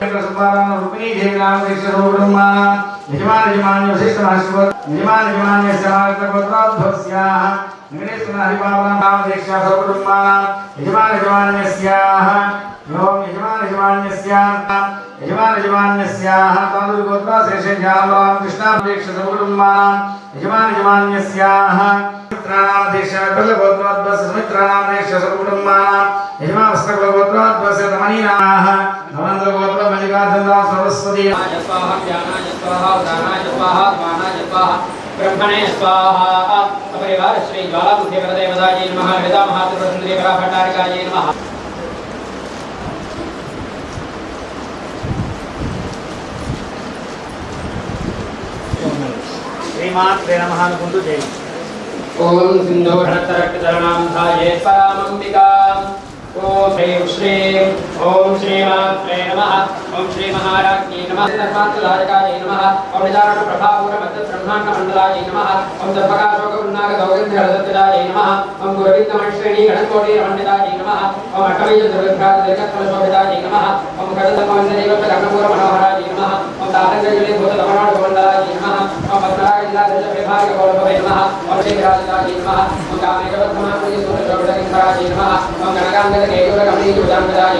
कृष्णाराम रूपिणी देवनाम देशरो ब्रह्मा निजमान निजमान वशिष्ठ महस्वत निजमान निजमान यस्यार्थ पत्राभ्यस्याः निगणेश्वर हरिपावनाम नाम देशा सर्व ब्रह्मा निजमान निजमान यस्याः योम निजमान निजमान यस्याः यजमान यजमान्यस्याः तादृगोत्रा शेषे जालवां कृष्णापेक्ष सौकुटुम्बानां यजमान यजमान्यस्याः मित्राणां देशः बलगोत्राद्वस्य सुमित्राणां देशः सौकुटुम्बानां यजमानस्तकलगोत्राद्वस्य रमणीनाः नमन्द्र गोत्र मल्लिकार्जुना सरस्वती। स्वाहा ज्ञानाय स्वाहा दानाय स्वाहा मानाय स्वाहा ब्रह्मणे स्वाहा। अपरिवार श्री ज्वालामुखी वरदेवताय नमः। वेदा महातुरसुन्दरी पराभट्टारिकाय नमः। श्रीमात्रे नमः अनुकुन्तु जय। ॐ सिन्धुभरतरक्तचरणां धाये परामम्बिकाम्। ॐ श्रीं श्रीं श्रीमात्रे नमः ॐ श्रीमहाराज्ञे नमः धर्मान्तदायकाय नमः ॐ निदानप्रभापूरमध्यब्रह्माण्डमण्डलाय नमः ॐ दर्पकाशोकपुन्नागदौगन्ध्यरदत्तदाय नमः ॐ गुरविन्दमश्रेणी गणकोटिरमण्डिताय नमः ॐ अटवीयदुर्गादिर्गत्फलशोभिताय नमः ॐ गडदमवन्ददेवप्रकर्णपूरमनोहराय नमः ॐ तातङ्गजुलिभूतलवणाडमण्डलाय नमः ॐ पद्मराजविलासविभागगौरभवे नमः ॐ श्रीराजदाय नमः ॐ कामेकवद्महापुरीसूरशोभितकिङ्कराय नमः ॐ गणकाङ्गदकेयूरकमणीयुजाङ्गदाय